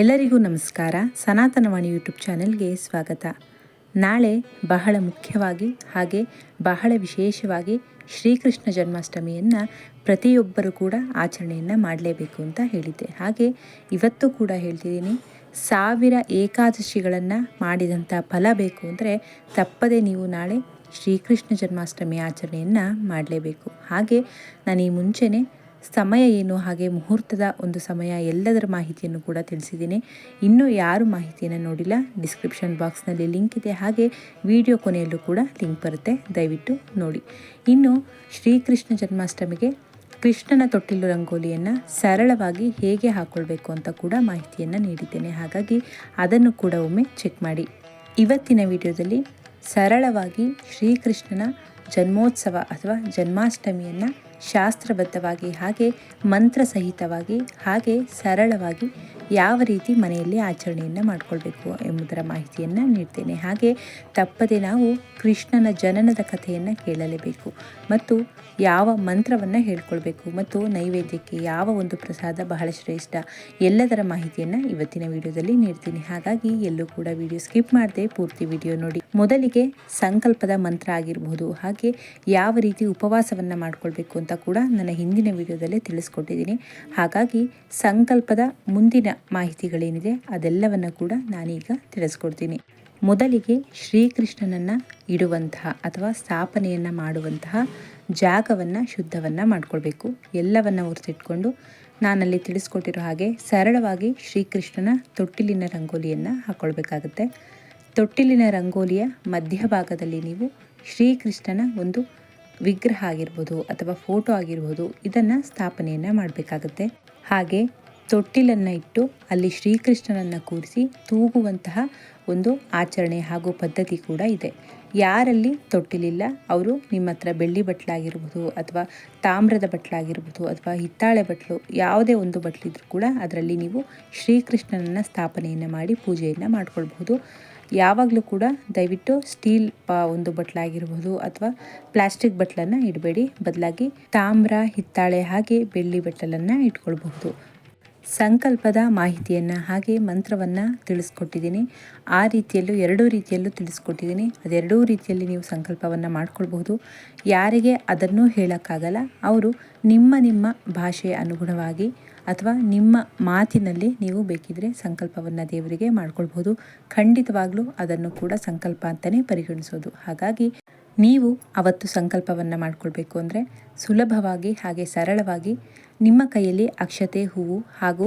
ಎಲ್ಲರಿಗೂ ನಮಸ್ಕಾರ. ಸನಾತನವಾಣಿ ಯೂಟ್ಯೂಬ್ ಚಾನೆಲ್ಗೆ ಸ್ವಾಗತ. ನಾಳೆ ಬಹಳ ಮುಖ್ಯವಾಗಿ ಹಾಗೆ ಬಹಳ ವಿಶೇಷವಾಗಿ ಶ್ರೀಕೃಷ್ಣ ಜನ್ಮಾಷ್ಟಮಿಯನ್ನು ಪ್ರತಿಯೊಬ್ಬರು ಕೂಡ ಆಚರಣೆಯನ್ನು ಮಾಡಲೇಬೇಕು ಅಂತ ಹೇಳಿದ್ದೆ. ಹಾಗೆ ಇವತ್ತು ಕೂಡ ಹೇಳ್ತಿದ್ದೀನಿ, ಸಾವಿರ ಏಕಾದಶಿಗಳನ್ನು ಮಾಡಿದಂಥ ಫಲ ಬೇಕು ಅಂದರೆ ತಪ್ಪದೆ ನೀವು ನಾಳೆ ಶ್ರೀಕೃಷ್ಣ ಜನ್ಮಾಷ್ಟಮಿ ಆಚರಣೆಯನ್ನು ಮಾಡಲೇಬೇಕು. ಹಾಗೆ ನಾನು ಈ ಮುಂಚೆನೇ ಸಮಯ ಏನು, ಹಾಗೆ ಮುಹೂರ್ತದ ಒಂದು ಸಮಯ, ಎಲ್ಲದರ ಮಾಹಿತಿಯನ್ನು ಕೂಡ ತಿಳಿಸಿದ್ದೀನಿ. ಇನ್ನೂ ಯಾರು ಮಾಹಿತಿಯನ್ನು ನೋಡಿಲ್ಲ ಡಿಸ್ಕ್ರಿಪ್ಷನ್ ಬಾಕ್ಸ್ನಲ್ಲಿ ಲಿಂಕ್ ಇದೆ. ಹಾಗೆ ವಿಡಿಯೋ ಕೊನೆಯಲ್ಲೂ ಕೂಡ ಲಿಂಕ್ ಬರುತ್ತೆ, ದಯವಿಟ್ಟು ನೋಡಿ. ಇನ್ನು ಶ್ರೀಕೃಷ್ಣ ಜನ್ಮಾಷ್ಟಮಿಗೆ ಕೃಷ್ಣನ ತೊಟ್ಟಿಲು ರಂಗೋಲಿಯನ್ನು ಸರಳವಾಗಿ ಹೇಗೆ ಹಾಕ್ಕೊಳ್ಬೇಕು ಅಂತ ಕೂಡ ಮಾಹಿತಿಯನ್ನು ನೀಡಿದ್ದೇನೆ. ಹಾಗಾಗಿ ಅದನ್ನು ಕೂಡ ಒಮ್ಮೆ ಚೆಕ್ ಮಾಡಿ. ಇವತ್ತಿನ ವಿಡಿಯೋದಲ್ಲಿ ಸರಳವಾಗಿ ಶ್ರೀಕೃಷ್ಣನ ಜನ್ಮೋತ್ಸವ ಅಥವಾ ಜನ್ಮಾಷ್ಟಮಿಯನ್ನು ಶಾಸ್ತ್ರಬದ್ಧವಾಗಿ ಹಾಗೆ ಮಂತ್ರ ಸಹಿತವಾಗಿ ಹಾಗೆ ಸರಳವಾಗಿ ಯಾವ ರೀತಿ ಮನೆಯಲ್ಲಿ ಆಚರಣೆಯನ್ನು ಮಾಡಿಕೊಳ್ಬೇಕು ಎಂಬುದರ ಮಾಹಿತಿಯನ್ನು ನೀಡ್ತೇನೆ. ಹಾಗೆ ತಪ್ಪದೆ ನಾವು ಕೃಷ್ಣನ ಜನನದ ಕಥೆಯನ್ನು ಕೇಳಲೇಬೇಕು ಮತ್ತು ಯಾವ ಮಂತ್ರವನ್ನು ಹೇಳ್ಕೊಳ್ಬೇಕು ಮತ್ತು ನೈವೇದ್ಯಕ್ಕೆ ಯಾವ ಒಂದು ಪ್ರಸಾದ ಬಹಳ ಶ್ರೇಷ್ಠ ಎಲ್ಲದರ ಮಾಹಿತಿಯನ್ನು ಇವತ್ತಿನ ವಿಡಿಯೋದಲ್ಲಿ ನೀಡ್ತೀನಿ. ಹಾಗಾಗಿ ಎಲ್ಲೂ ಕೂಡ ವಿಡಿಯೋ ಸ್ಕಿಪ್ ಮಾಡದೆ ಪೂರ್ತಿ ವಿಡಿಯೋ ನೋಡಿ. ಮೊದಲಿಗೆ ಸಂಕಲ್ಪದ ಮಂತ್ರ ಆಗಿರಬಹುದು ಹಾಗೆ ಯಾವ ರೀತಿ ಉಪವಾಸವನ್ನು ಮಾಡಿಕೊಳ್ಬೇಕು ಕೂಡ ನನ್ನ ಹಿಂದಿನ ವಿಡಿಯೋದಲ್ಲೇ ತಿಳಿಸ್ಕೊಟ್ಟಿದ್ದೀನಿ. ಹಾಗಾಗಿ ಸಂಕಲ್ಪದ ಮುಂದಿನ ಮಾಹಿತಿಗಳೇನಿದೆ ಅದೆಲ್ಲವನ್ನು ಕೂಡ ನಾನೀಗ ತಿಳಿಸ್ಕೊಡ್ತೀನಿ. ಮೊದಲಿಗೆ ಶ್ರೀಕೃಷ್ಣನನ್ನು ಇಡುವಂತಹ ಅಥವಾ ಸ್ಥಾಪನೆಯನ್ನು ಮಾಡುವಂತಹ ಜಾಗವನ್ನು ಶುದ್ಧವನ್ನು ಮಾಡಿಕೊಳ್ಬೇಕು. ಎಲ್ಲವನ್ನು ಹೊರತಿಟ್ಕೊಂಡು ನಾನಲ್ಲಿ ತಿಳಿಸ್ಕೊಟ್ಟಿರೋ ಹಾಗೆ ಸರಳವಾಗಿ ಶ್ರೀಕೃಷ್ಣನ ತೊಟ್ಟಿಲಿನ ರಂಗೋಲಿಯನ್ನು ಹಾಕ್ಕೊಳ್ಬೇಕಾಗುತ್ತೆ ತೊಟ್ಟಿಲಿನ ರಂಗೋಲಿಯ ಮಧ್ಯಭಾಗದಲ್ಲಿ ನೀವು ಶ್ರೀಕೃಷ್ಣನ ಒಂದು ವಿಗ್ರಹ ಆಗಿರ್ಬೋದು ಅಥವಾ ಫೋಟೋ ಆಗಿರ್ಬೋದು ಇದನ್ನು ಸ್ಥಾಪನೆಯನ್ನು ಮಾಡಬೇಕಾಗುತ್ತೆ. ಹಾಗೆ ತೊಟ್ಟಿಲನ್ನು ಇಟ್ಟು ಅಲ್ಲಿ ಶ್ರೀಕೃಷ್ಣನನ್ನು ಕೂರಿಸಿ ತೂಗುವಂತಹ ಒಂದು ಆಚರಣೆ ಹಾಗೂ ಪದ್ಧತಿ ಕೂಡ ಇದೆ. ಯಾರಲ್ಲಿ ತೊಟ್ಟಿಲಿಲ್ಲ, ಅವರು ನಿಮ್ಮ ಹತ್ರ ಬೆಳ್ಳಿ ಬಟ್ಲಾಗಿರ್ಬೋದು ಅಥವಾ ತಾಮ್ರದ ಬಟ್ಲಾಗಿರ್ಬೋದು ಅಥವಾ ಹಿತ್ತಾಳೆ ಬಟ್ಲು, ಯಾವುದೇ ಒಂದು ಬಟ್ಲಿದ್ರೂ ಕೂಡ ಅದರಲ್ಲಿ ನೀವು ಶ್ರೀಕೃಷ್ಣನನ್ನು ಸ್ಥಾಪನೆಯನ್ನು ಮಾಡಿ ಪೂಜೆಯನ್ನು ಮಾಡ್ಕೊಳ್ಬಹುದು. ಯಾವಾಗಲೂ ಕೂಡ ದಯವಿಟ್ಟು ಸ್ಟೀಲ್ ಒಂದು ಬಟ್ಲಾಗಿರ್ಬೋದು ಅಥವಾ ಪ್ಲಾಸ್ಟಿಕ್ ಬಟ್ಲನ್ನು ಇಡಬೇಡಿ. ಬದಲಾಗಿ ತಾಮ್ರ, ಹಿತ್ತಾಳೆ ಹಾಗೆ ಬೆಳ್ಳಿ ಬಟ್ಟಲನ್ನು ಇಟ್ಕೊಳ್ಬಹುದು. ಸಂಕಲ್ಪದ ಮಾಹಿತಿಯನ್ನು ಹಾಗೆ ಮಂತ್ರವನ್ನು ತಿಳಿಸ್ಕೊಟ್ಟಿದ್ದೀನಿ. ಆ ರೀತಿಯಲ್ಲೂ ಎರಡೂ ರೀತಿಯಲ್ಲೂ ತಿಳಿಸ್ಕೊಟ್ಟಿದ್ದೀನಿ. ಅದೆರಡೂ ರೀತಿಯಲ್ಲಿ ನೀವು ಸಂಕಲ್ಪವನ್ನು ಮಾಡಿಕೊಳ್ಬಹುದು. ಯಾರಿಗೆ ಅದನ್ನು ಹೇಳೋಕ್ಕಾಗಲ್ಲ. ಅವರು ನಿಮ್ಮ ನಿಮ್ಮ ಭಾಷೆಯ ಅನುಗುಣವಾಗಿ ಅಥವಾ ನಿಮ್ಮ ಮಾತಿನಲ್ಲಿ ನೀವು ಬೇಕಿದ್ರೆ ಸಂಕಲ್ಪವನ್ನು ದೇವರಿಗೆ ಮಾಡ್ಕೊಳ್ಬೋದು ಖಂಡಿತವಾಗ್ಲೂ ಅದನ್ನು ಕೂಡ ಸಂಕಲ್ಪ ಅಂತಲೇ ಪರಿಗಣಿಸೋದು. ಹಾಗಾಗಿ ನೀವು ಅವತ್ತು ಸಂಕಲ್ಪವನ್ನು ಮಾಡಿಕೊಳ್ಬೇಕು ಅಂದರೆ ಸುಲಭವಾಗಿ ಹಾಗೆ ಸರಳವಾಗಿ ನಿಮ್ಮ ಕೈಯಲ್ಲಿ ಅಕ್ಷತೆ, ಹೂವು ಹಾಗೂ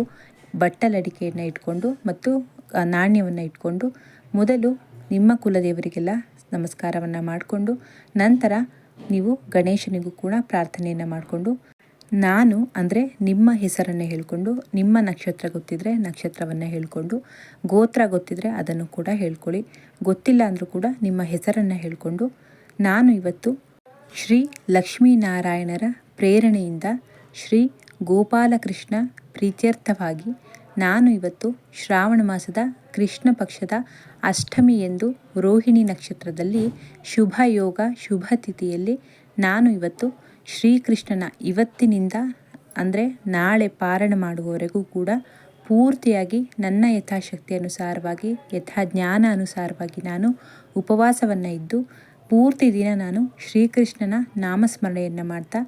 ಬಟ್ಟಲಡಿಕೆಯನ್ನು ಇಟ್ಕೊಂಡು ಮತ್ತು ನಾಣ್ಯವನ್ನು ಇಟ್ಕೊಂಡು ಮೊದಲು ನಿಮ್ಮ ಕುಲದೇವರಿಗೆಲ್ಲ ನಮಸ್ಕಾರವನ್ನು ಮಾಡಿಕೊಂಡು ನಂತರ ನೀವು ಗಣೇಶನಿಗೂ ಕೂಡ ಪ್ರಾರ್ಥನೆಯನ್ನು ಮಾಡಿಕೊಂಡು ನಾನು, ಅಂದರೆ ನಿಮ್ಮ ಹೆಸರನ್ನು ಹೇಳಿಕೊಂಡು, ನಿಮ್ಮ ನಕ್ಷತ್ರ ಗೊತ್ತಿದ್ದರೆ ನಕ್ಷತ್ರವನ್ನು ಹೇಳಿಕೊಂಡು, ಗೋತ್ರ ಗೊತ್ತಿದ್ದರೆ ಅದನ್ನು ಕೂಡ ಹೇಳ್ಕೊಳ್ಳಿ. ಗೊತ್ತಿಲ್ಲ ಅಂದರೂ ಕೂಡ ನಿಮ್ಮ ಹೆಸರನ್ನು ಹೇಳಿಕೊಂಡು, ನಾನು ಇವತ್ತು ಶ್ರೀ ಲಕ್ಷ್ಮೀನಾರಾಯಣರ ಪ್ರೇರಣೆಯಿಂದ ಶ್ರೀ ಗೋಪಾಲಕೃಷ್ಣ ಪ್ರೀತ್ಯರ್ಥವಾಗಿ ನಾನು ಇವತ್ತು ಶ್ರಾವಣ ಮಾಸದ ಕೃಷ್ಣ ಪಕ್ಷದ ಅಷ್ಟಮಿ ಎಂದು ರೋಹಿಣಿ ನಕ್ಷತ್ರದಲ್ಲಿ ಶುಭ ಯೋಗ, ಶುಭ ತಿಥಿಯಲ್ಲಿ ನಾನು ಇವತ್ತು ಶ್ರೀಕೃಷ್ಣನ ಇವತ್ತಿನಿಂದ, ಅಂದರೆ ನಾಳೆ ಪಾರಣ ಮಾಡುವವರೆಗೂ ಕೂಡ ಪೂರ್ತಿಯಾಗಿ ನನ್ನ ಯಥಾಶಕ್ತಿ ಅನುಸಾರವಾಗಿ ಯಥಾ ಜ್ಞಾನ ಅನುಸಾರವಾಗಿ ನಾನು ಉಪವಾಸವನ್ನು ಇದ್ದು, ಪೂರ್ತಿ ದಿನ ನಾನು ಶ್ರೀಕೃಷ್ಣನ ನಾಮಸ್ಮರಣೆಯನ್ನು ಮಾಡ್ತಾ,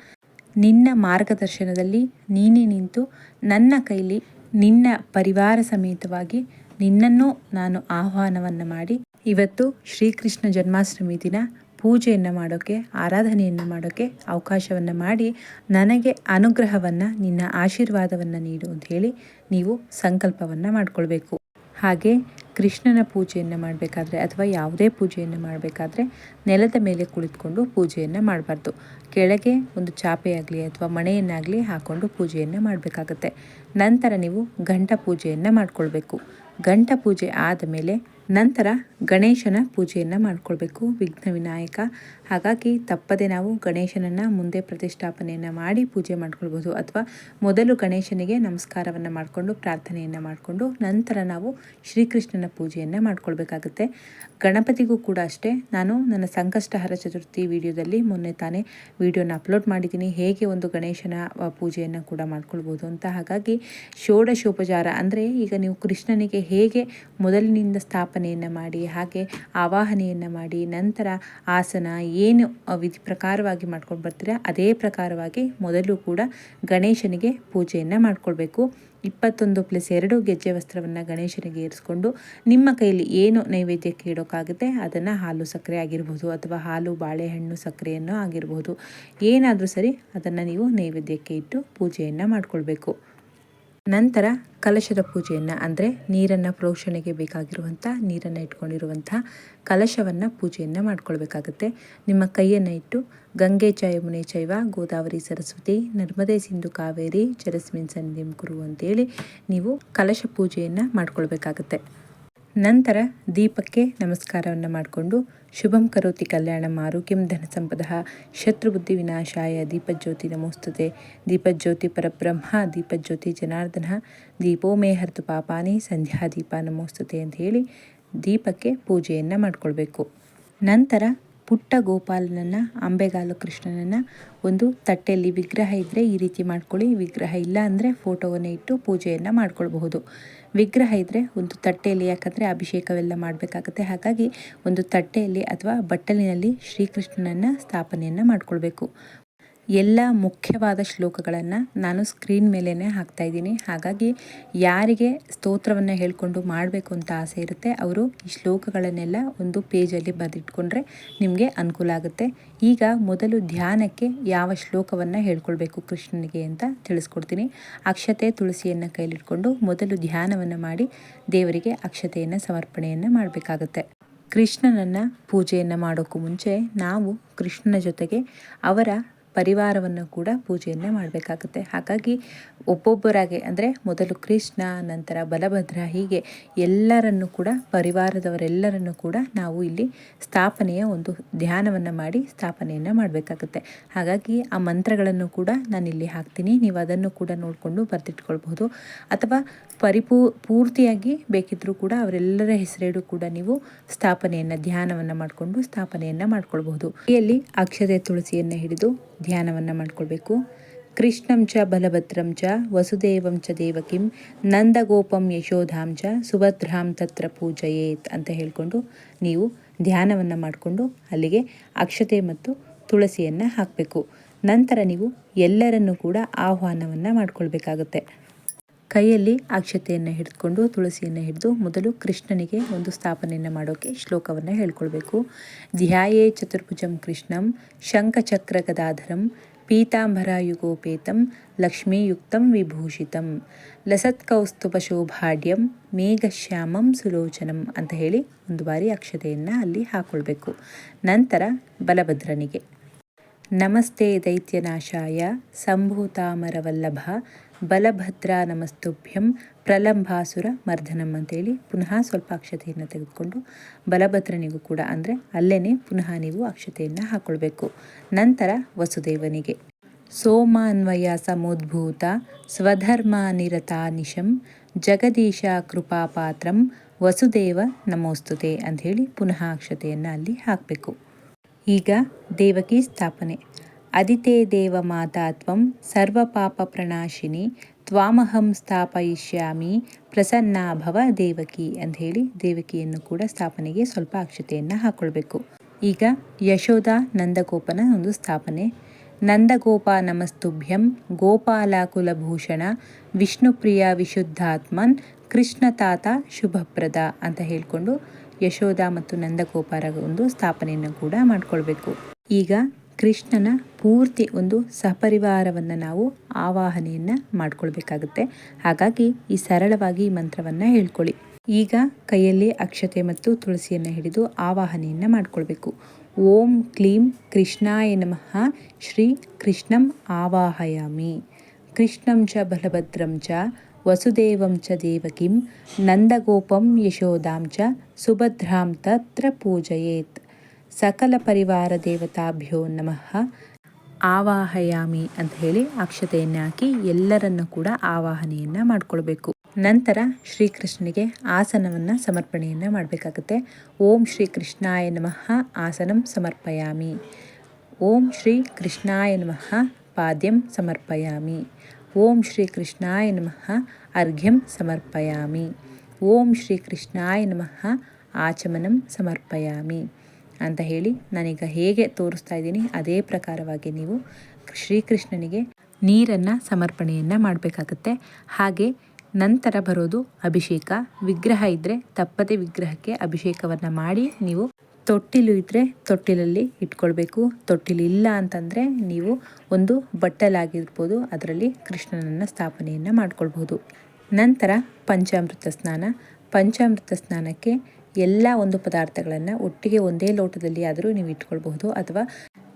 ನಿನ್ನ ಮಾರ್ಗದರ್ಶನದಲ್ಲಿ ನೀನೇ ನಿಂತು ನನ್ನ ಕೈಲಿ, ನಿನ್ನ ಪರಿವಾರ ಸಮೇತವಾಗಿ ನಿನ್ನನ್ನು ನಾನು ಆಹ್ವಾನವನ್ನು ಮಾಡಿ, ಇವತ್ತು ಶ್ರೀಕೃಷ್ಣ ಜನ್ಮಾಷ್ಟಮಿ ದಿನ ಪೂಜೆಯನ್ನು ಮಾಡೋಕ್ಕೆ ಆರಾಧನೆಯನ್ನು ಮಾಡೋಕ್ಕೆ ಅವಕಾಶವನ್ನು ಮಾಡಿ ನನಗೆ ಅನುಗ್ರಹವನ್ನು, ನಿನ್ನ ಆಶೀರ್ವಾದವನ್ನು ನೀಡು ಅಂತ ಹೇಳಿ ನೀವು ಸಂಕಲ್ಪವನ್ನು ಮಾಡಿಕೊಳ್ಬೇಕು. ಹಾಗೆ ಕೃಷ್ಣನ ಪೂಜೆಯನ್ನು ಮಾಡಬೇಕಾದ್ರೆ ಅಥವಾ ಯಾವುದೇ ಪೂಜೆಯನ್ನು ಮಾಡಬೇಕಾದ್ರೆ ನೆಲದ ಮೇಲೆ ಕುಳಿತುಕೊಂಡು ಪೂಜೆಯನ್ನು ಮಾಡಬಾರ್ದು. ಕೆಳಗೆ ಒಂದು ಚಾಪೆಯಾಗಲಿ ಅಥವಾ ಮಣೆಯನ್ನಾಗಲಿ ಹಾಕ್ಕೊಂಡು ಪೂಜೆಯನ್ನು ಮಾಡಬೇಕಾಗತ್ತೆ. ನಂತರ ನೀವು ಗಂಟ ಪೂಜೆಯನ್ನು ಮಾಡಿಕೊಳ್ಬೇಕು. ಗಂಟ ಪೂಜೆ ಆದ ಮೇಲೆ ನಂತರ ಗಣೇಶನ ಪೂಜೆಯನ್ನು ಮಾಡಿಕೊಳ್ಬೇಕು. ವಿಘ್ನ ವಿನಾಯಕ. ಹಾಗಾಗಿ ತಪ್ಪದೆ ನಾವು ಗಣೇಶನನ್ನು ಮುಂದೆ ಪ್ರತಿಷ್ಠಾಪನೆಯನ್ನು ಮಾಡಿ ಪೂಜೆ ಮಾಡ್ಕೊಳ್ಬೋದು ಅಥವಾ ಮೊದಲು ಗಣೇಶನಿಗೆ ನಮಸ್ಕಾರವನ್ನು ಮಾಡಿಕೊಂಡು ಪ್ರಾರ್ಥನೆಯನ್ನು ಮಾಡಿಕೊಂಡು ನಂತರ ನಾವು ಶ್ರೀಕೃಷ್ಣನ ಪೂಜೆಯನ್ನು ಮಾಡ್ಕೊಳ್ಬೇಕಾಗುತ್ತೆ. ಗಣಪತಿಗೂ ಕೂಡ ಅಷ್ಟೇ. ನಾನು ನನ್ನ ಸಂಕಷ್ಟಹರ ಚತುರ್ಥಿ ವಿಡಿಯೋದಲ್ಲಿ ಮೊನ್ನೆ ತಾನೇ ವಿಡಿಯೋನ ಅಪ್ಲೋಡ್ ಮಾಡಿದ್ದೀನಿ. ಹೇಗೆ ಒಂದು ಗಣೇಶನ ಪೂಜೆಯನ್ನು ಕೂಡ ಮಾಡ್ಕೊಳ್ಬೋದು ಅಂತ. ಹಾಗಾಗಿ ಷೋಡಶೋಪಚಾರ ಅಂದರೆ ಈಗ ನೀವು ಕೃಷ್ಣನಿಗೆ ಹೇಗೆ ಮೊದಲಿನಿಂದ ಸ್ಥಾಪನೆಯನ್ನು ಮಾಡಿ ಹಾಗೆ ಆವಾಹನೆಯನ್ನು ಮಾಡಿ, ನಂತರ ಆಸನ ಏನು ವಿಧಿ ಪ್ರಕಾರವಾಗಿ ಮಾಡ್ಕೊಂಡು ಬರ್ತೀರಾ, ಅದೇ ಪ್ರಕಾರವಾಗಿ ಮೊದಲು ಕೂಡ ಗಣೇಶನಿಗೆ ಪೂಜೆಯನ್ನು ಮಾಡಿಕೊಳ್ಬೇಕು. ಇಪ್ಪತ್ತೊಂದು ಪ್ಲಸ್ ಎರಡು ಗೆಜ್ಜೆ ವಸ್ತ್ರವನ್ನು ಗಣೇಶನಿಗೆ ಏರಿಸ್ಕೊಂಡು ನಿಮ್ಮ ಕೈಯಲ್ಲಿ ಏನು ನೈವೇದ್ಯಕ್ಕೆ ಇಡೋಕ್ಕಾಗುತ್ತೆ ಅದನ್ನು ಹಾಲು ಸಕ್ಕರೆ ಆಗಿರ್ಬೋದು ಅಥವಾ ಹಾಲು, ಬಾಳೆಹಣ್ಣು, ಸಕ್ಕರೆಯನ್ನು ಆಗಿರ್ಬೋದು. ಏನಾದರೂ ಸರಿ ಅದನ್ನು ನೀವು ನೈವೇದ್ಯಕ್ಕೆ ಇಟ್ಟು ಪೂಜೆಯನ್ನು ಮಾಡಿಕೊಳ್ಬೇಕು. ನಂತರ ಕಲಶದ ಪೂಜೆಯನ್ನು, ಅಂದರೆ ನೀರನ್ನು ಪ್ರೋಷಣೆಗೆ ಬೇಕಾಗಿರುವಂಥ ನೀರನ್ನು ಇಟ್ಕೊಂಡಿರುವಂಥ ಕಲಶವನ್ನು ಪೂಜೆಯನ್ನು ಮಾಡ್ಕೊಳ್ಬೇಕಾಗತ್ತೆ. ನಿಮ್ಮ ಕೈಯನ್ನು ಇಟ್ಟು ಗಂಗೆ ಚ ಯಮುನೆ ಚೈವ, ಗೋದಾವರಿ ಸರಸ್ವತಿ, ನರ್ಮದೆ ಸಿಂಧು ಕಾವೇರಿ, ಜರಸ್ಮಿನ್ ಸನ್ನಿಧಿಂ ಕುರು ಅಂತೇಳಿ ನೀವು ಕಲಶ ಪೂಜೆಯನ್ನು ಮಾಡ್ಕೊಳ್ಬೇಕಾಗತ್ತೆ. ನಂತರ ದೀಪಕ್ಕೆ ನಮಸ್ಕಾರವನ್ನು ಮಾಡಿಕೊಂಡು ಶುಭಂ ಕರೋತಿ ಕಲ್ಯಾಣಂ ಆರೋಗ್ಯಂ ಧನ ಸಂಪದ. ಶತ್ರುಬುದ್ಧಿ ವಿನಾಶಾಯ, ದೀಪಜ್ಯೋತಿ ನಮೋಸ್ತುತೆ. ದೀಪಜ್ಯೋತಿ ಪರಬ್ರಹ್ಮ, ದೀಪಜ್ಯೋತಿ ಜನಾರ್ದನ. ದೀಪೋ ಮೇ ಹರ್ತು ಪಾಪಾನಿ, ಸಂಧ್ಯಾ ದೀಪ ನಮೋಸ್ತುತೆ ಅಂತ ಹೇಳಿ ದೀಪಕ್ಕೆ ಪೂಜೆಯನ್ನು ಮಾಡಿಕೊಳ್ಬೇಕು. ನಂತರ ಪುಟ್ಟ ಗೋಪಾಲನನ್ನು ಅಂಬೆಗಾಲು ಕೃಷ್ಣನನ್ನು ಒಂದು ತಟ್ಟೆಯಲ್ಲಿ ವಿಗ್ರಹ ಇದ್ದರೆ ಈ ರೀತಿ ಮಾಡ್ಕೊಳ್ಳಿ. ವಿಗ್ರಹ ಇಲ್ಲ ಅಂದರೆ ಫೋಟೋವನ್ನು ಇಟ್ಟು ಪೂಜೆಯನ್ನು ಮಾಡ್ಕೊಳ್ಬಹುದು. ವಿಗ್ರಹ ಇದ್ದರೆ ಒಂದು ತಟ್ಟೆಯಲ್ಲಿ ಯಾಕಂದರೆ ಅಭಿಷೇಕವೆಲ್ಲ ಮಾಡಬೇಕಾಗತ್ತೆ. ಹಾಗಾಗಿ ಒಂದು ತಟ್ಟೆಯಲ್ಲಿ ಅಥವಾ ಬಟ್ಟಲಿನಲ್ಲಿ ಶ್ರೀಕೃಷ್ಣನನ್ನು ಸ್ಥಾಪನೆಯನ್ನು ಮಾಡಿಕೊಳ್ಬೇಕು. ಎಲ್ಲ ಮುಖ್ಯವಾದ ಶ್ಲೋಕಗಳನ್ನು ನಾನು ಸ್ಕ್ರೀನ್ ಮೇಲೇ ಹಾಕ್ತಾ ಇದ್ದೀನಿ. ಹಾಗಾಗಿ ಯಾರಿಗೆ ಸ್ತೋತ್ರವನ್ನು ಹೇಳಿಕೊಂಡು ಮಾಡಬೇಕು ಅಂತ ಆಸೆ ಇರುತ್ತೆ, ಅವರು ಈ ಶ್ಲೋಕಗಳನ್ನೆಲ್ಲ ಒಂದು ಪೇಜಲ್ಲಿ ಬರೆದಿಟ್ಕೊಂಡ್ರೆ ನಿಮಗೆ ಅನುಕೂಲ ಆಗುತ್ತೆ. ಈಗ ಮೊದಲು ಧ್ಯಾನಕ್ಕೆ ಯಾವ ಶ್ಲೋಕವನ್ನು ಹೇಳ್ಕೊಳ್ಬೇಕು ಕೃಷ್ಣನಿಗೆ ಅಂತ ತಿಳಿಸ್ಕೊಡ್ತೀನಿ. ಅಕ್ಷತೆ ತುಳಸಿಯನ್ನು ಕೈಲಿಟ್ಕೊಂಡು ಮೊದಲು ಧ್ಯಾನವನ್ನು ಮಾಡಿ ದೇವರಿಗೆ ಅಕ್ಷತೆಯನ್ನು, ಸಮರ್ಪಣೆಯನ್ನು ಮಾಡಬೇಕಾಗುತ್ತೆ. ಕೃಷ್ಣನನ್ನು ಪೂಜೆಯನ್ನು ಮಾಡೋಕ್ಕೂ ಮುಂಚೆ ನಾವು ಕೃಷ್ಣನ ಜೊತೆಗೆ ಅವರ ಪರಿವಾರವನ್ನು ಕೂಡ ಪೂಜೆಯನ್ನೇ ಮಾಡಬೇಕಾಗುತ್ತೆ. ಹಾಗಾಗಿ ಒಬ್ಬೊಬ್ಬರಾಗೆ ಅಂದರೆ ಮೊದಲು ಕೃಷ್ಣ, ನಂತರ ಬಲಭದ್ರ ಹೀಗೆ ಎಲ್ಲರನ್ನು ಕೂಡ ಪರಿವಾರದವರೆಲ್ಲರನ್ನು ಕೂಡ ನಾವು ಇಲ್ಲಿ ಸ್ಥಾಪನೆಯ ಒಂದು ಧ್ಯಾನವನ್ನು ಮಾಡಿ ಸ್ಥಾಪನೆಯನ್ನು ಮಾಡಬೇಕಾಗುತ್ತೆ. ಹಾಗಾಗಿ ಆ ಮಂತ್ರಗಳನ್ನು ಕೂಡ ನಾನು ಇಲ್ಲಿ ಹಾಕ್ತೀನಿ. ನೀವು ಅದನ್ನು ಕೂಡ ನೋಡಿಕೊಂಡು ಬರೆದಿಟ್ಕೊಳ್ಬಹುದು. ಅಥವಾ ಪರಿಪೂ, ಪೂರ್ತಿಯಾಗಿ ಬೇಕಿದ್ದರೂ ಕೂಡ ಅವರೆಲ್ಲರ ಹೆಸರೇಡು ಕೂಡ ನೀವು ಸ್ಥಾಪನೆಯನ್ನು, ಧ್ಯಾನವನ್ನು ಮಾಡಿಕೊಂಡು ಸ್ಥಾಪನೆಯನ್ನು ಮಾಡ್ಕೊಳ್ಬಹುದು. ಇಲ್ಲಿ ಅಕ್ಷತೆ, ತುಳಸಿಯನ್ನು ಹಿಡಿದು ಧ್ಯಾನವನ್ನು ಮಾಡಿಕೊಳ್ಬೇಕು. ಕೃಷ್ಣಂ ಚ ಬಲಭದ್ರಂ ಚ ವಸುದೇವಂ ಚ ದೇವಕಿಂ ನಂದಗೋಪಂ ಯಶೋಧಾಂ ಚ ಸುಭದ್ರಾಂ ತತ್ರ ಪೂಜಯೇತ್ ಅಂತ ಹೇಳಿಕೊಂಡು ನೀವು ಧ್ಯಾನವನ್ನು ಮಾಡಿಕೊಂಡು ಅಲ್ಲಿಗೆ ಅಕ್ಷತೆ ಮತ್ತು ತುಳಸಿಯನ್ನು ಹಾಕಬೇಕು. ನಂತರ ನೀವು ಎಲ್ಲರನ್ನೂ ಕೂಡ ಆಹ್ವಾನವನ್ನು ಮಾಡ್ಕೊಳ್ಬೇಕಾಗುತ್ತೆ. ಕೈಯಲ್ಲಿ ಅಕ್ಷತೆಯನ್ನು ಹಿಡಿದುಕೊಂಡು ತುಳಸಿಯನ್ನು ಹಿಡಿದು ಮೊದಲು ಕೃಷ್ಣನಿಗೆ ಒಂದು ಸ್ಥಾಪನೆಯನ್ನು ಮಾಡೋಕ್ಕೆ ಶ್ಲೋಕವನ್ನು ಹೇಳ್ಕೊಳ್ಬೇಕು. ಧ್ಯಾಯೇ ಚತುರ್ಭುಜಂ ಕೃಷ್ಣಂ ಶಂಖಚಕ್ರ ಗದಾಧರಂ ಪೀತಾಂಬರಾಯುಗೋಪೇತಂ ಲಕ್ಷ್ಮೀಯುಕ್ತಂ ವಿಭೂಷಿತಂ ಲಸತ್ಕೌಸ್ತುಭಶೋಭಾಢ್ಯಂ ಮೇಘಶ್ಯಾಮಂ ಸುಲೋಚನಂ ಅಂತ ಹೇಳಿ ಒಂದು ಬಾರಿ ಅಕ್ಷತೆಯನ್ನು ಅಲ್ಲಿ ಹಾಕ್ಕೊಳ್ಬೇಕು ನಂತರ ಬಲಭದ್ರನಿಗೆ. ನಮಸ್ತೆ ದೈತ್ಯನಾಶಾಯ, ಸಂಭೂತಾಮರವಲ್ಲಭ ಬಲಭದ್ರ ನಮಸ್ತುಭ್ಯಂ ಪ್ರಲಂಬಾಸುರ ಮರ್ಧನಂ ಅಂತೇಳಿ ಪುನಃ ಸ್ವಲ್ಪ ಅಕ್ಷತೆಯನ್ನು ತೆಗೆದುಕೊಂಡು ಬಲಭದ್ರನಿಗೂ ಕೂಡ ಅಂದರೆ ಅಲ್ಲೇ ಪುನಃ ನೀವು ಅಕ್ಷತೆಯನ್ನು ಹಾಕ್ಕೊಳ್ಬೇಕು ನಂತರ ವಸುದೇವನಿಗೆ, ಸೋಮಾನ್ವಯ ಸಮೋದ್ಭೂತ ಸ್ವಧರ್ಮ ನಿರತಾ ನಿಶಂ ಜಗದೀಶ ಕೃಪಾಪಾತ್ರಂ ವಸುದೇವ ನಮೋಸ್ತುತೆ ಅಂಥೇಳಿ ಪುನಃ ಅಕ್ಷತೆಯನ್ನು ಅಲ್ಲಿ ಹಾಕಬೇಕು. ಈಗ ದೇವಕಿ ಸ್ಥಾಪನೆ. ಅದಿತೇ ದೇವ ಮಾತಾತ್ವಂ ಸರ್ವಪಾಪ ಪ್ರಣಾಶಿನಿ ತ್ವಾಮಹಂ ಸ್ಥಾಪಯಿಷ್ಯಾಮಿ ಪ್ರಸನ್ನಾಭವ ದೇವಕಿ ಅಂತ ಹೇಳಿ ದೇವಕಿಯನ್ನು ಕೂಡ ಸ್ಥಾಪನೆಗೆ ಸ್ವಲ್ಪ ಅಕ್ಷತೆಯನ್ನು ಹಾಕ್ಕೊಳ್ಬೇಕು ಈಗ ಯಶೋಧ ನಂದಗೋಪನ ಒಂದು ಸ್ಥಾಪನೆ. ನಂದಗೋಪ ನಮಸ್ತುಭ್ಯಂ, ಗೋಪಾಲ ಕುಲಭೂಷಣ, ವಿಷ್ಣುಪ್ರಿಯ ವಿಶುದ್ಧಾತ್ಮನ್, ಕೃಷ್ಣ ತಾತ ಶುಭಪ್ರದ ಅಂತ ಹೇಳಿಕೊಂಡು ಯಶೋಧ ಮತ್ತು ನಂದಗೋಪರ ಒಂದು ಸ್ಥಾಪನೆಯನ್ನು ಕೂಡ ಮಾಡಿಕೊಳ್ಬೇಕು. ಈಗ ಕೃಷ್ಣನ ಪೂರ್ತಿ ಒಂದು ಸಪರಿವಾರವನ್ನು ನಾವು ಆವಾಹನೆಯನ್ನು ಮಾಡಿಕೊಳ್ಬೇಕಾಗುತ್ತೆ. ಹಾಗಾಗಿ ಈ ಸರಳವಾಗಿ ಈ ಮಂತ್ರವನ್ನು ಹೇಳ್ಕೊಳ್ಳಿ. ಈಗ ಕೈಯಲ್ಲಿ ಅಕ್ಷತೆ ಮತ್ತು ತುಳಸಿಯನ್ನು ಹಿಡಿದು ಆವಾಹನೆಯನ್ನು ಮಾಡಿಕೊಳ್ಬೇಕು. ಓಂ ಕ್ಲೀಂ ಕೃಷ್ಣಾಯ ನಮಃ, ಶ್ರೀ ಕೃಷ್ಣಂ ಆವಾಹಯಾಮಿ. ಕೃಷ್ಣಂ ಚ ಬಲಭದ್ರಂ ಚ, ವಸುದೇವಂ ಚ ದೇವಕಿಂ, ನಂದಗೋಪಂ ಯಶೋದಾಂ ಚ, ಸುಭದ್ರಾಂ ತತ್ರ ಪೂಜಯೇತ್. ಸಕಲ ಪರಿವಾರ ದೇವತಾಭ್ಯೋ ನಮಃ. ಆವಾಹಯಾಮಿ ಅಂತ ಹೇಳಿ ಅಕ್ಷತೆಯನ್ನು ಹಾಕಿ ಎಲ್ಲರನ್ನು ಕೂಡ ಆವಾಹನೆಯನ್ನು ಮಾಡಿಕೊಳ್ಬೇಕು. ನಂತರ ಶ್ರೀಕೃಷ್ಣನಿಗೆ ಆಸನವನ್ನು ಸಮರ್ಪಣೆಯನ್ನು ಮಾಡಬೇಕಾಗುತ್ತೆ. ಓಂ ಶ್ರೀ ಕೃಷ್ಣಾಯ ನಮಃ, ಆಸನಂ ಸಮರ್ಪಯಾಮಿ. ಓಂ ಶ್ರೀ ಕೃಷ್ಣಾಯ ನಮಃ, ಪಾದ್ಯಂ ಸಮರ್ಪಯಾಮಿ. ಓಂ ಶ್ರೀ ಕೃಷ್ಣಾಯ ನಮಃ, ಅರ್ಘ್ಯಂ ಸಮರ್ಪಯಾಮಿ. ಓಂ ಶ್ರೀ ಕೃಷ್ಣಾಯ ನಮಃ, ಆಚಮನಂ ಸಮರ್ಪಯಾಮಿ. ಅಂತ ಹೇಳಿ ನಾನೀಗ ಹೇಗೆ ತೋರಿಸ್ತಾ ಇದ್ದೀನಿ, ಅದೇ ಪ್ರಕಾರವಾಗಿ ನೀವು ಶ್ರೀಕೃಷ್ಣನಿಗೆ ನೀರನ್ನು, ಸಮರ್ಪಣೆಯನ್ನು ಮಾಡಬೇಕಾಗತ್ತೆ. ಹಾಗೆ ನಂತರ ಬರೋದು ಅಭಿಷೇಕ. ವಿಗ್ರಹ ಇದ್ದರೆ ತಪ್ಪದೆ ವಿಗ್ರಹಕ್ಕೆ ಅಭಿಷೇಕವನ್ನು ಮಾಡಿ ನೀವು ತೊಟ್ಟಿಲು ಇದ್ದರೆ ತೊಟ್ಟಿಲಲ್ಲಿ ಇಟ್ಕೊಳ್ಬೇಕು. ತೊಟ್ಟಿಲು ಇಲ್ಲ ಅಂತಂದರೆ ನೀವು ಒಂದು ಬಟ್ಟಲಾಗಿರ್ಬೋದು, ಅದರಲ್ಲಿ ಕೃಷ್ಣನನ್ನು ಸ್ಥಾಪನೆಯನ್ನು ಮಾಡ್ಕೊಳ್ಬೋದು. ನಂತರ ಪಂಚಾಮೃತ ಸ್ನಾನ. ಪಂಚಾಮೃತ ಸ್ನಾನಕ್ಕೆ ಎಲ್ಲ ಒಂದು ಪದಾರ್ಥಗಳನ್ನು ಒಟ್ಟಿಗೆ ಒಂದೇ ಲೋಟದಲ್ಲಿ ಆದರೂ ನೀವು ಇಟ್ಕೊಳ್ಬಹುದು ಅಥವಾ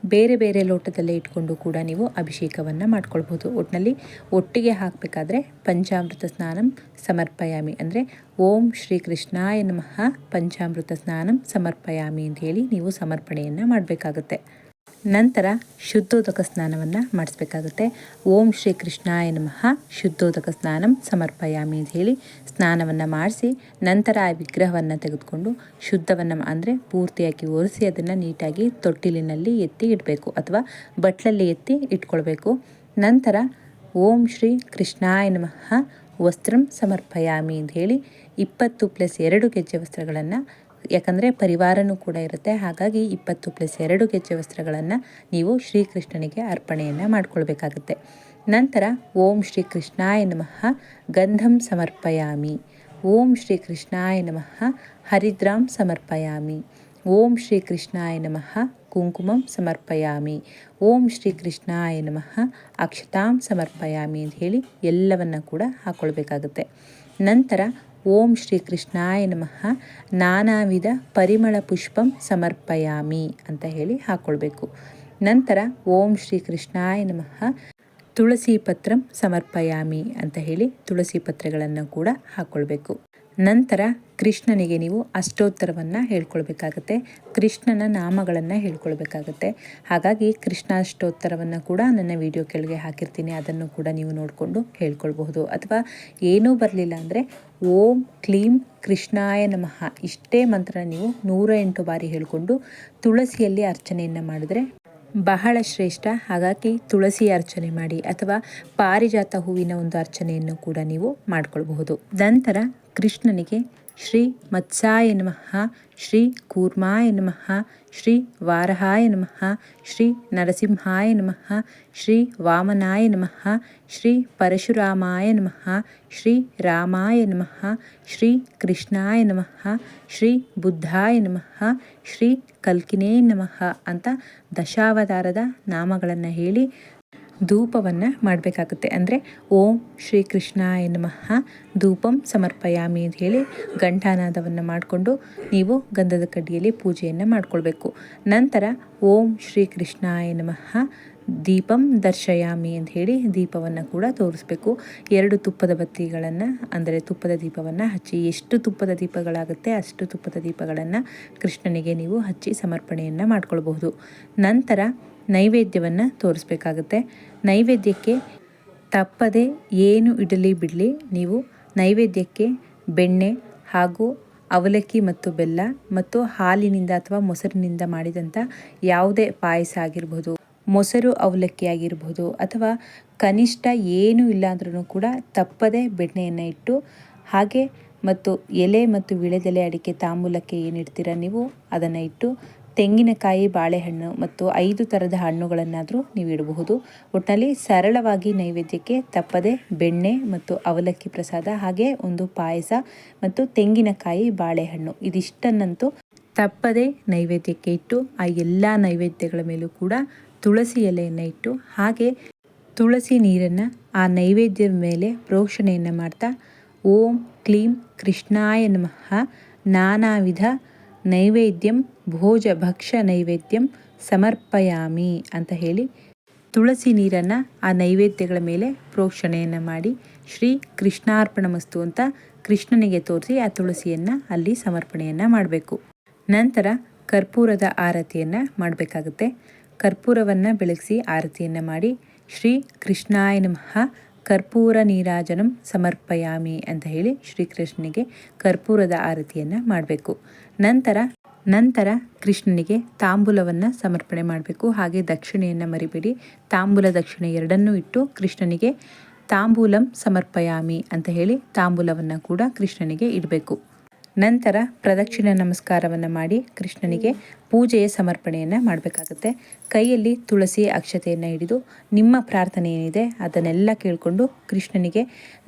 ಬೇರೆ ಬೇರೆ ಲೋಟದಲ್ಲೇ ಇಟ್ಕೊಂಡು ಕೂಡ ನೀವು ಅಭಿಷೇಕವನ್ನು ಮಾಡ್ಕೊಳ್ಬಹುದು. ಒಟ್ಟಿನಲ್ಲಿ ಒಟ್ಟಿಗೆ ಹಾಕಬೇಕಾದ್ರೆ ಪಂಚಾಮೃತ ಸ್ನಾನಂ ಸಮರ್ಪಯಾಮಿ ಅಂದರೆ ಓಂ ಶ್ರೀ ಕೃಷ್ಣಾಯ ನಮಃ ಪಂಚಾಮೃತ ಸ್ನಾನಂ ಸಮರ್ಪಯಾಮಿ ಅಂತ ಹೇಳಿ ನೀವು ಸಮರ್ಪಣೆಯನ್ನು ಮಾಡಬೇಕಾಗುತ್ತೆ. ನಂತರ ಶುದ್ಧೋದಕ ಸ್ನಾನವನ್ನು ಮಾಡಿಸ್ಬೇಕಾಗುತ್ತೆ. ಓಂ ಶ್ರೀ ಕೃಷ್ಣಾಯ ನಮಃ. ಶುದ್ಧೋದಕ ಸ್ನಾನಂ ಸಮರ್ಪಯಾಮಿ ಅಂತ ಹೇಳಿ ಸ್ನಾನವನ್ನು ಮಾಡಿಸಿ, ನಂತರ ಆ ವಿಗ್ರಹವನ್ನು ತೆಗೆದುಕೊಂಡು ಶುದ್ಧವನ್ನು ಅಂದರೆ ಪೂರ್ತಿಯಾಗಿ ಒರೆಸಿ ಅದನ್ನು ನೀಟಾಗಿ ತೊಟ್ಟಿಲಿನಲ್ಲಿ ಎತ್ತಿ ಇಡಬೇಕು ಅಥವಾ ಬಟ್ಲಲ್ಲಿ ಎತ್ತಿ ಇಟ್ಕೊಳ್ಬೇಕು. ನಂತರ ಓಂ ಶ್ರೀ ಕೃಷ್ಣಾಯ ನಮಃ. ವಸ್ತ್ರಂ ಸಮರ್ಪಯಾಮಿ ಅಂತ ಹೇಳಿ ಇಪ್ಪತ್ತು ಪ್ಲಸ್ ಎರಡು ಗೆಜ್ಜೆ ವಸ್ತ್ರಗಳನ್ನು ಯಾಕಂದರೆ ಪರಿವಾರನೂ ಕೂಡ ಇರುತ್ತೆ. ಹಾಗಾಗಿ ಇಪ್ಪತ್ತು ಪ್ಲಸ್ ಎರಡು ಗೆಜ್ಜೆ ವಸ್ತ್ರಗಳನ್ನು ನೀವು ಶ್ರೀಕೃಷ್ಣನಿಗೆ ಅರ್ಪಣೆಯನ್ನು ಮಾಡಿಕೊಳ್ಬೇಕಾಗುತ್ತೆ. ನಂತರ ಓಂ ಶ್ರೀ ಕೃಷ್ಣಾಯ ನಮಃ, ಗಂಧಂ ಸಮರ್ಪಯಾಮಿ. ಓಂ ಶ್ರೀ ಕೃಷ್ಣಾಯ ನಮಃ, ಹರಿದ್ರಾಂ ಸಮರ್ಪಯಾಮಿ. ಓಂ ಶ್ರೀ ಕೃಷ್ಣಾಯ ನಮಃ, ಕುಂಕುಮಂ ಸಮರ್ಪಯಾಮಿ. ಓಂ ಶ್ರೀ ಕೃಷ್ಣಾಯ ನಮಃ, ಅಕ್ಷತಾಂ ಸಮರ್ಪಯಾಮಿ ಅಂತ ಹೇಳಿ ಎಲ್ಲವನ್ನು ಕೂಡ ಹಾಕ್ಕೊಳ್ಬೇಕಾಗುತ್ತೆ ನಂತರ ಓಂ ಶ್ರೀ ಕೃಷ್ಣಾಯ ನಮಃ. ನಾನಾ ವಿಧ ಪರಿಮಳ ಪುಷ್ಪಂ ಸಮರ್ಪಯಾಮಿ ಅಂತ ಹೇಳಿ ಹಾಕ್ಕೊಳ್ಬೇಕು ನಂತರ ಓಂ ಶ್ರೀ ಕೃಷ್ಣಾಯ ನಮಃ. ತುಳಸಿ ಪತ್ರಂ ಸಮರ್ಪಯಾಮಿ ಅಂತ ಹೇಳಿ ತುಳಸಿ ಪತ್ರಗಳನ್ನು ಕೂಡ ಹಾಕ್ಕೊಳ್ಬೇಕು ನಂತರ ಕೃಷ್ಣನಿಗೆ ನೀವು ಅಷ್ಟೋತ್ತರವನ್ನು ಹೇಳ್ಕೊಳ್ಬೇಕಾಗತ್ತೆ. ಕೃಷ್ಣನ ನಾಮಗಳನ್ನು ಹೇಳ್ಕೊಳ್ಬೇಕಾಗತ್ತೆ. ಹಾಗಾಗಿ ಕೃಷ್ಣ ಅಷ್ಟೋತ್ತರವನ್ನು ಕೂಡ ನನ್ನ ವಿಡಿಯೋ ಕೆಳಗೆ ಹಾಕಿರ್ತೀನಿ. ಅದನ್ನು ಕೂಡ ನೀವು ನೋಡಿಕೊಂಡು ಹೇಳ್ಕೊಳ್ಬಹುದು. ಅಥವಾ ಏನೂ ಬರಲಿಲ್ಲ ಅಂದರೆ, ಓಂ ಕ್ಲೀಂ ಕೃಷ್ಣಾಯ ನಮಃ. ಇಷ್ಟೇ ಮಂತ್ರ ನೀವು ನೂರ ಎಂಟು ಬಾರಿ ಹೇಳಿಕೊಂಡು ತುಳಸಿಯಲ್ಲಿ ಅರ್ಚನೆಯನ್ನು ಮಾಡಿದ್ರೆ ಬಹಳ ಶ್ರೇಷ್ಠ. ಹಾಗಾಗಿ ತುಳಸಿ ಅರ್ಚನೆ ಮಾಡಿ ಅಥವಾ ಪಾರಿಜಾತ ಹೂವಿನ ಒಂದು ಅರ್ಚನೆಯನ್ನು ಕೂಡ ನೀವು ಮಾಡ್ಕೊಳ್ಬಹುದು. ನಂತರ ಕೃಷ್ಣನಿಗೆ ಶ್ರೀ ಮತ್ಸಾಯ ನಮಃ, ಶ್ರೀ ಕೂರ್ಮಾಯ ನಮಃ, ಶ್ರೀ ವಾರಹಾಯ ನಮಃ, ಶ್ರೀ ನರಸಿಂಹಾಯ ನಮಃ, ಶ್ರೀ ವಾಮನಾಯ ನಮಃ, ಶ್ರೀ ಪರಶುರಾಮಾಯ ನಮಃ, ಶ್ರೀ ರಾಮಾಯ ನಮಃ, ಶ್ರೀ ಕೃಷ್ಣಾಯ ನಮಃ, ಶ್ರೀ ಬುದ್ಧಾಯ ನಮಃ, ಶ್ರೀ ಕಲ್ಕಿನೇ ನಮಃ ಅಂತ ದಶಾವತಾರದ ನಾಮಗಳನ್ನು ಹೇಳಿ ಧೂಪವನ್ನು ಮಾಡಬೇಕಾಗುತ್ತೆ. ಅಂದರೆ ಓಂ ಶ್ರೀ ಕೃಷ್ಣಾಯ ನಮಃ, ಧೂಪಂ ಸಮರ್ಪಯಾಮಿ ಅಂತ ಹೇಳಿ ಗಂಠಾನಾದವನ್ನು ಮಾಡಿಕೊಂಡು ನೀವು ಗಂಧದ ಕಡ್ಡಿಯಲ್ಲಿ ಪೂಜೆಯನ್ನು ಮಾಡಿಕೊಳ್ಬೇಕು. ನಂತರ ಓಂ ಶ್ರೀ ಕೃಷ್ಣಾಯ ನಮಃ, ದೀಪಂ ದರ್ಶಯಾಮಿ ಅಂತ ಹೇಳಿ ದೀಪವನ್ನು ಕೂಡ ತೋರಿಸ್ಬೇಕು. ಎರಡು ತುಪ್ಪದ ಬತ್ತಿಗಳನ್ನು, ಅಂದರೆ ತುಪ್ಪದ ದೀಪವನ್ನು ಹಚ್ಚಿ, ಎಷ್ಟು ತುಪ್ಪದ ದೀಪಗಳಾಗುತ್ತೆ ಅಷ್ಟು ತುಪ್ಪದ ದೀಪಗಳನ್ನು ಕೃಷ್ಣನಿಗೆ ನೀವು ಹಚ್ಚಿ ಸಮರ್ಪಣೆಯನ್ನು ಮಾಡ್ಕೊಳ್ಬಹುದು. ನಂತರ ನೈವೇದ್ಯವನ್ನು ತೋರಿಸ್ಬೇಕಾಗುತ್ತೆ. ನೈವೇದ್ಯಕ್ಕೆ ತಪ್ಪದೆ ಏನು ಇಡಲಿ ಬಿಡಲಿ, ನೀವು ನೈವೇದ್ಯಕ್ಕೆ ಬೆಣ್ಣೆ ಹಾಗೂ ಅವಲಕ್ಕಿ ಮತ್ತು ಬೆಲ್ಲ ಮತ್ತು ಹಾಲಿನಿಂದ ಅಥವಾ ಮೊಸರಿನಿಂದ ಮಾಡಿದಂಥ ಯಾವುದೇ ಪಾಯಸ ಆಗಿರ್ಬೋದು, ಮೊಸರು ಅವಲಕ್ಕಿ ಆಗಿರ್ಬೋದು ಅಥವಾ ಕನಿಷ್ಠ ಏನೂ ಇಲ್ಲ ಅಂದ್ರೂ ಕೂಡ ತಪ್ಪದೆ ಬೆಣ್ಣೆಯನ್ನು ಇಟ್ಟು ಹಾಗೆ ಮತ್ತು ಎಲೆ ಮತ್ತು ವಿಳೆದೆಲೆ ಅಡಿಕೆ ತಾಂಬೂಲಕ್ಕೆ ಏನಿಡ್ತೀರ ನೀವು ಅದನ್ನು ಇಟ್ಟು ತೆಂಗಿನಕಾಯಿ, ಬಾಳೆಹಣ್ಣು ಮತ್ತು ಐದು ಥರದ ಹಣ್ಣುಗಳನ್ನಾದರೂ ನೀವು ಇಡಬಹುದು. ಒಟ್ಟಿನಲ್ಲಿ ಸರಳವಾಗಿ ನೈವೇದ್ಯಕ್ಕೆ ತಪ್ಪದೆ ಬೆಣ್ಣೆ ಮತ್ತು ಅವಲಕ್ಕಿ ಪ್ರಸಾದ ಹಾಗೆ ಒಂದು ಪಾಯಸ ಮತ್ತು ತೆಂಗಿನಕಾಯಿ, ಬಾಳೆಹಣ್ಣು ಇದಿಷ್ಟನ್ನಂತೂ ತಪ್ಪದೆ ನೈವೇದ್ಯಕ್ಕೆ ಇಟ್ಟು ಆ ಎಲ್ಲ ನೈವೇದ್ಯಗಳ ಮೇಲೂ ಕೂಡ ತುಳಸಿ ಎಲೆಯನ್ನು ಇಟ್ಟು ಹಾಗೆ ತುಳಸಿ ನೀರನ್ನು ಆ ನೈವೇದ್ಯದ ಮೇಲೆ ಪ್ರೋಕ್ಷಣೆಯನ್ನು ಮಾಡ್ತಾ ಓಂ ಕ್ಲೀಂ ಕೃಷ್ಣಾಯ ನಮಃ. ನಾನಾ ವಿಧ ನೈವೇದ್ಯಂ ಭೋಜ ಭಕ್ಷ್ಯ ನೈವೇದ್ಯಂ ಸಮರ್ಪಯಾಮಿ ಅಂತ ಹೇಳಿ ತುಳಸಿ ನೀರನ್ನು ಆ ನೈವೇದ್ಯಗಳ ಮೇಲೆ ಪ್ರೋಕ್ಷಣೆಯನ್ನು ಮಾಡಿ ಶ್ರೀ ಕೃಷ್ಣಾರ್ಪಣಮಸ್ತು ಅಂತ ಕೃಷ್ಣನಿಗೆ ತೋರಿಸಿ ಆ ತುಳಸಿಯನ್ನು ಅಲ್ಲಿ ಸಮರ್ಪಣೆಯನ್ನು ಮಾಡಬೇಕು. ನಂತರ ಕರ್ಪೂರದ ಆರತಿಯನ್ನು ಮಾಡಬೇಕಾಗುತ್ತೆ. ಕರ್ಪೂರವನ್ನು ಬೆಳಗಿಸಿ ಆರತಿಯನ್ನು ಮಾಡಿ ಶ್ರೀ ಕೃಷ್ಣಾಯ ನಮಃ ಕರ್ಪೂರ ನೀರಾಜನಂ ಸಮರ್ಪಯಾಮಿ ಅಂತ ಹೇಳಿ ಶ್ರೀಕೃಷ್ಣನಿಗೆ ಕರ್ಪೂರದ ಆರತಿಯನ್ನು ಮಾಡಬೇಕು. ನಂತರ ನಂತರ ಕೃಷ್ಣನಿಗೆ ತಾಂಬೂಲವನ್ನು ಸಮರ್ಪಣೆ ಮಾಡಬೇಕು. ಹಾಗೆ ದಕ್ಷಿಣೆಯನ್ನು ಮರಿಬೇಡಿ. ತಾಂಬೂಲ ದಕ್ಷಿಣೆ ಎರಡನ್ನೂ ಇಟ್ಟು ಕೃಷ್ಣನಿಗೆ ತಾಂಬೂಲಂ ಸಮರ್ಪಯಾಮಿ ಅಂತ ಹೇಳಿ ತಾಂಬೂಲವನ್ನು ಕೂಡ ಕೃಷ್ಣನಿಗೆ ಇಡಬೇಕು. ನಂತರ ಪ್ರದಕ್ಷಿಣ ನಮಸ್ಕಾರವನ್ನು ಮಾಡಿ ಕೃಷ್ಣನಿಗೆ ಪೂಜೆಯ ಸಮರ್ಪಣೆಯನ್ನು ಮಾಡಬೇಕಾಗುತ್ತೆ. ಕೈಯಲ್ಲಿ ತುಳಸಿ ಅಕ್ಷತೆಯನ್ನು ಹಿಡಿದು ನಿಮ್ಮ ಪ್ರಾರ್ಥನೆ ಏನಿದೆ ಅದನ್ನೆಲ್ಲ ಕೇಳಿಕೊಂಡು ಕೃಷ್ಣನಿಗೆ,